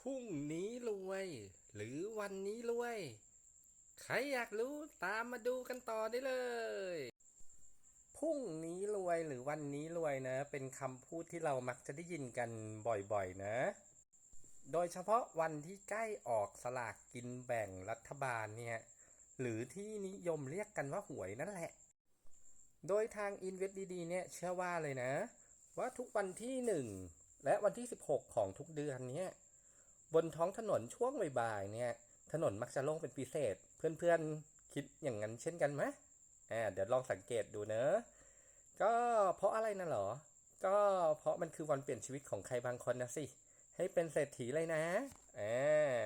พรุ่งนี้รวย หรือวันนี้รวย ใครอยากรู้ตามมาดูกันต่อได้เลยพรุ่งนี้รวยหรือวันนี้รวยนะ เป็นคำพูดที่เรามักจะได้ยินกันบ่อยๆนะ โดยเฉพาะวันที่ใกล้ออกสลากกินแบ่งรัฐบาลเนี่ย หรือที่นิยมเรียกกันว่าหวยนั่นแหละ โดยทาง i n v e s t ดีๆเนี่ยเชื่อว่าเลยนะ ว่าทุกวันที่ 1 และวันที่ 16 ของทุกเดือนเนี่ย บนท้องถนนช่วงบ่ายๆเนี่ย ถนนมักจะโล่งเป็นพิเศษ เพื่อนๆคิดอย่างนั้นเช่นกันไหมอ่าเดี๋ยวลองสังเกตดูเนอะก็เพราะอะไรนะหรอ ก็เพราะมันคือวันเปลี่ยนชีวิตของใครบางคนนะสิ ให้เป็นเศรษฐีเลยนะอ่า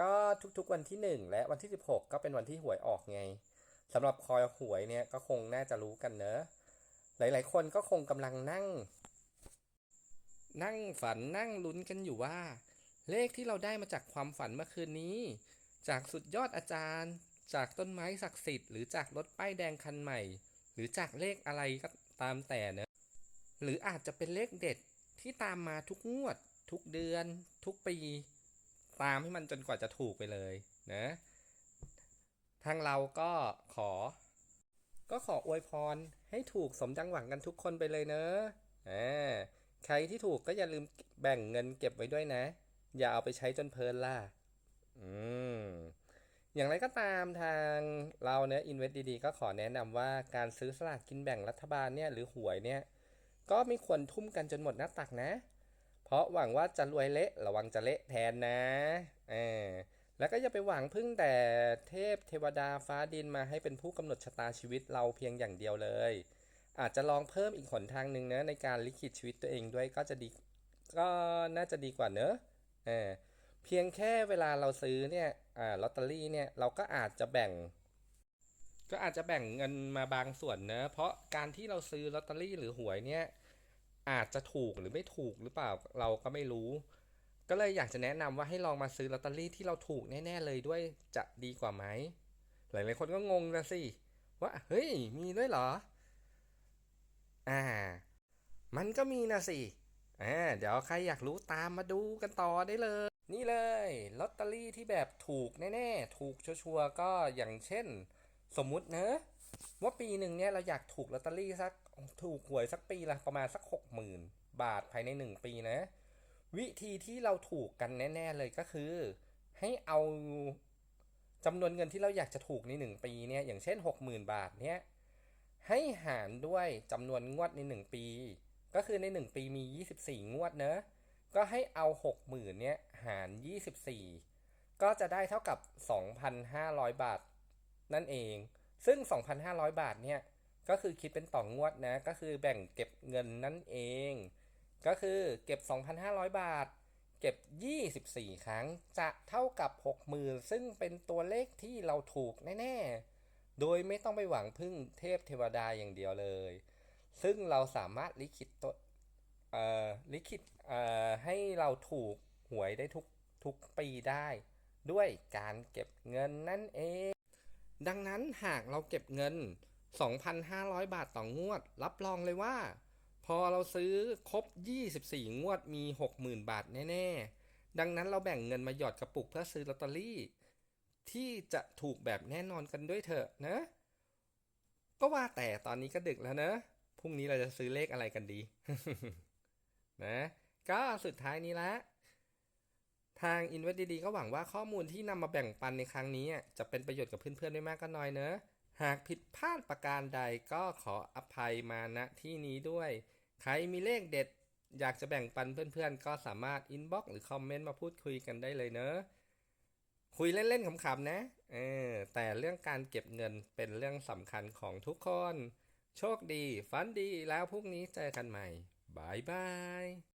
ก็ทุกๆวันที่ 1 และวันที่ 16 ก็เป็นวันที่หวยออกไงสำหรับคอยหวยเนี่ยก็คงน่าจะรู้กันเนอะหลายๆ คนก็คงกำลังนั่ง นั่งฝันนั่งลุ้นกันอยู่ว่า เลขที่เราได้มาจากความฝันเมื่อคืนนี้ จากสุดยอดอาจารย์ จากต้นไม้ศักดิ์สิทธิ์หรือจากรถป้ายแดงคันใหม่ หรือจากเลขอะไรก็ตามแต่เนอะหรืออาจจะเป็นเลขเด็ดที่ตามมาทุกงวด ทุกเดือน ทุกปี ตามให้มันจนกว่าจะถูกไปเลยนะทางเราก็ขอ ก็ขออวยพรให้ถูกสมดังหวังกันทุกคนไปเลยเนอะอ่าใครที่ถูกก็อย่าลืมแบ่งเงินเก็บไว้ด้วยนะ อย่าเอาไปใช้จนเพลินล่ะ อืม อย่างไรก็ตามทางเราเนี่ยอินเวสต์ดีๆ ก็ขอแนะนำว่าการซื้อสลากกินแบ่งรัฐบาลเนี่ยหรือหวยเนี่ย ก็ไม่ควรทุ่มกันจนหมดหน้าตักนะ เพราะหวังว่าจะรวยเละระวังจะเละแทนนะเออแล้วก็อย่าไปหวังพึ่งแต่เทพเทวดาฟ้าดินมาให้เป็นผู้กำหนดชะตาชีวิตเราเพียงอย่างเดียวเลย อาจจะลองเพิ่มอีกหนทางหนึ่งนะในการลิขิตชีวิตตัวเองด้วยก็จะดีก็น่าจะดีกว่าเนอะ ออเพียงแค่เวลาเราซื้อเนี่ยอ่าลอตเตอรี่เนี่ยเราก็อาจจะแบ่ง ก็อาจจะแบ่งเงินมาบางส่วนนะเพราะการที่เราซื้อลอตเตอรี่หรือหวยเนี่ยอาจจะถูกหรือไม่ถูกหรือเปล่าเราก็ไม่รู้ ก็เลยอยากจะแนะนำว่าให้ลองมาซื้อลอตเตอรี่ที่เราถูกแน่ ๆ เลยด้วยจะดีกว่าไหมหลายๆคนก็งงนะสิว่าเฮ้ยมีด้วยเหรอ อ่า มันก็มีนะสิ อ่าเดี๋ยวใครอยากรู้ตามมาดูกันต่อได้เลย นี่เลยลอตเตอรี่ที่แบบถูกแน่ๆ ถูกชัวร์ก็อย่างเช่น สมมุตินะว่าปีหนึ่งเนี่ยเราอยากถูกลอตเตอรี่สักถูกหวยสักปีละประมาณสักหกหมื่นบาทภายในหนึ่งปีนะ วิธีที่เราถูกกันแน่ ๆ เลยก็คือ ให้เอาจำนวนเงินที่เราอยากจะถูกในหนึ่งปีเนี่ยอย่างเช่น 60,000 บาทเนี่ยให้หารด้วยจำนวนงวดใน 1 ปี ก็คือใน 1 ปีมี 24 งวดเนอะก็ให้เอา 60,000 เนี่ย หาร 24 ก็จะได้เท่ากับ 2,500 บาท นั่นเอง ซึ่ง 2,500 บาท เนี่ย ก็คือคิดเป็นต่องวดนะ ก็คือแบ่งเก็บเงินนั่นเอง ก็คือเก็บ 2,500 บาท เก็บ 24 ครั้ง จะเท่ากับ 60,000 ซึ่งเป็นตัวเลขที่เราถูกแน่ ๆ โดยไม่ต้องไปหวังพึ่งเทพเทวดาอย่างเดียวเลย ซึ่งเราสามารถลิขิตตัวเอ่อลิขิตเอ่อให้เราถูกหวยได้ทุกทุกปีได้ ด้วยการเก็บเงินนั่นเอง ดังนั้นหากเราเก็บเงิน 2,500 บาทต่องวด รับรองเลยว่า พอเราซื้อครบ 24 งวดมี 60,000 บาทแน่ ๆ ดังนั้นเราแบ่งเงินมาหยอดกระปุกเพื่อซื้อลอตเตอรี่ ที่จะถูกแบบแน่นอนกันด้วยเถอะนะ ก็ว่าแต่ตอนนี้ก็ดึกแล้วเนะ พรุ่งนี้เราจะซื้อเลขอะไรกันดี นะ ก็สุดท้ายนี้ละ ทาง i n v e s t ดีก็หวังว่าข้อมูลที่นำมาแบ่งปันในครั้งนี้ จะเป็นประโยชน์กับเพื่อนๆ ไม่มากก็น้อยเนอะหากผิดพลาดประการใดก็ขออภัยมาณที่นี้ด้วย ใครมีเลขเด็ดอยากจะแบ่งปันเพื่อนๆ ก็สามารถอินบ็อกหรือคอมเมนต์มาพูดคุยกันได้เลยเนอะคุยเล่นๆขำๆนะเออแต่เรื่องการเก็บเงินเป็นเรื่องสำคัญของทุกคน โชคดี ฝันดีแล้วพรุ่งนี้เจอกันใหม่บายบาย